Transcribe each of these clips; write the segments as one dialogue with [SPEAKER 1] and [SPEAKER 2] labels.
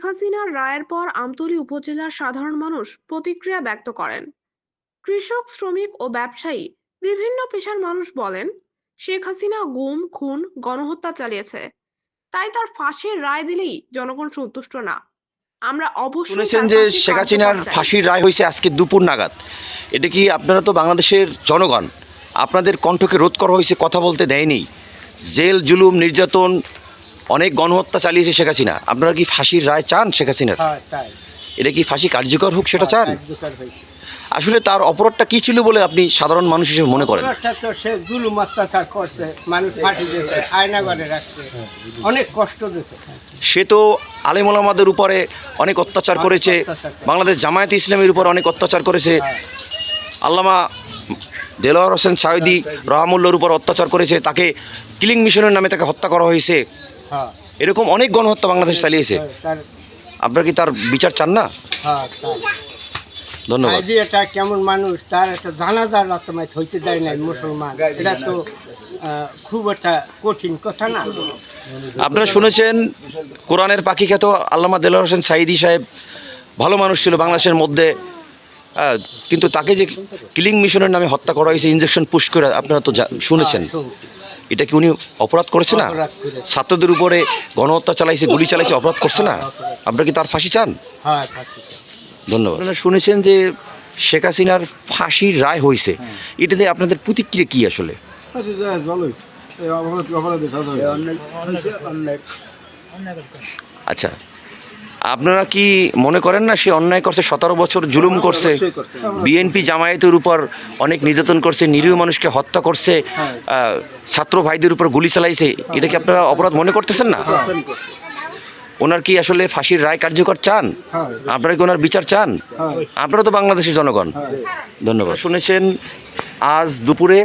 [SPEAKER 1] শেখ হাসিনার রায়ের পর আমতলী উপজেলার সাধারণ মানুষ প্রতিক্রিয়া ব্যক্ত করেন। কৃষক শ্রমিক ও ব্যবসায়ী বিভিন্ন পেশার মানুষ বলেন শেখ হাসিনা গুম খুন গণহত্যা চালিয়েছে। তাই তার ফাঁসির রায় দিলেই জনগণ সন্তুষ্ট না। আমরা অবশ্যই
[SPEAKER 2] শুনেছেন যে শেখ হাসিনার ফাঁসির রায় হয়েছে আজকে দুপুর নাগাদ। এটা কি আপনারা তো বাংলাদেশের জনগণ আপনাদের কণ্ঠকে রোধ করা হয়েছে কথা বলতে দেয়নি। জেল জুলুম নির্যাতন অনেক গণহত্যা চালিয়েছে শেখ হাসিনা। আপনারা কি ফাঁসির রায় চান শেখ হাসিনার?
[SPEAKER 3] হ্যাঁ
[SPEAKER 2] এটা কি ফাঁসি কার্যকর হোক সেটা চান? আসলে তার অপরাধটা কি ছিল বলে আপনি সাধারণ মানুষ হিসেবে মনে করেন?
[SPEAKER 3] সে জুলুম অত্যাচার করছে মানুষ ফাঁসি দিয়েছে আয়না রাখছে। অনেক কষ্ট দিয়েছে।
[SPEAKER 2] সে তো আলেমুলামাদের উপরে অনেক অত্যাচার করেছে
[SPEAKER 3] অত্যাচার করেছে।
[SPEAKER 2] বাংলাদেশ জামায়াত ইসলামের উপর অনেক অত্যাচার করেছে।
[SPEAKER 3] হ্যাঁ,
[SPEAKER 2] আল্লামা দেলোয়ার হোসেন সাইদি রহমুল্লোর উপর অত্যাচার করেছে তাকে কিলিং মিশনের নামে তাকে হত্যা করা হয়েছে।
[SPEAKER 3] হ্যাঁ,
[SPEAKER 2] এরকম অনেক গণহত্যা বাংলাদেশ চালিয়েছে।
[SPEAKER 3] তার-
[SPEAKER 2] আপনারা কি তার বিচার চান না?
[SPEAKER 3] হ্যাঁ,
[SPEAKER 2] ধন্যবাদ।
[SPEAKER 3] এটা কেমন মানুষ তার একটা হইতে দেয় নাই মুসলমান। এটা তো খুব একটা কঠিন কথা না।
[SPEAKER 2] আপনারা শুনেছেন কোরআনের পাখি খ্যাত আল্লামা দেলোয়ার হোসেন সাইদি সাহেব ভালো মানুষ ছিল বাংলাদেশের মধ্যে কিন্তু তাকে যে কিলিং মিশনের নামে হত্যা করা হয়েছে ইঞ্জেকশন পুশ করে আপনারা তো শুনেছেন।
[SPEAKER 3] হ্যাঁ,
[SPEAKER 2] এটা কি উনি অপরাধ করেছে না? ছাত্রদের উপরে গণহত্যা চালাইছে গুলি চালাইছে অপরাধ করছে না? আপনারা কি তার ফাঁসি চান?
[SPEAKER 3] হ্যাঁ
[SPEAKER 2] ধন্যবাদ। আপনারা শুনেছেন যে শেখ হাসিনার ফাঁসির রায় হয়েছে। এটাতে আপনাদের প্রতিক্রিয়া কি আসলে?
[SPEAKER 4] আচ্ছা
[SPEAKER 2] আপনারা কি মনে করেন না সে অন্যায় করছে সতেরো বছর জুলুম করছে বিএনপি জামায়াতের উপর অনেক নির্যাতন করছে নিরীহ মানুষকে হত্যা করছে ছাত্র ভাইদের উপর গুলি চালাইছে এটা কি আপনারা অপরাধ মনে করতেছেন না? ওনার কি আসলে ফাঁসির রায় কার্যকর চান?
[SPEAKER 4] হ্যাঁ।
[SPEAKER 2] আপনারা কি ওনার বিচার চান?
[SPEAKER 4] হ্যাঁ।
[SPEAKER 2] আপনারা তো বাংলাদেশের জনগণ। ধন্যবাদ। শুনেছেন আজ দুপুরে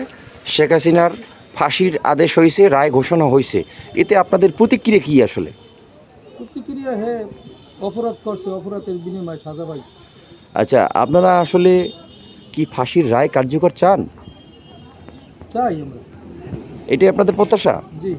[SPEAKER 2] শেখ হাসিনার ফাঁসির আদেশ হয়েছে রায় ঘোষণা হয়েছে এতে আপনাদের প্রতিক্রিয়া কি আসলে?
[SPEAKER 4] প্রতিক্রিয়া হে অপরাধ করছে অপরাধের বিনিময়ে সাজা পাই।
[SPEAKER 2] আচ্ছা আপনারা আসলে কি ফাঁসির রায় কার্যকর চান?
[SPEAKER 4] চাই আমরা।
[SPEAKER 2] এটাই আপনাদের প্রত্যাশা?
[SPEAKER 4] জি।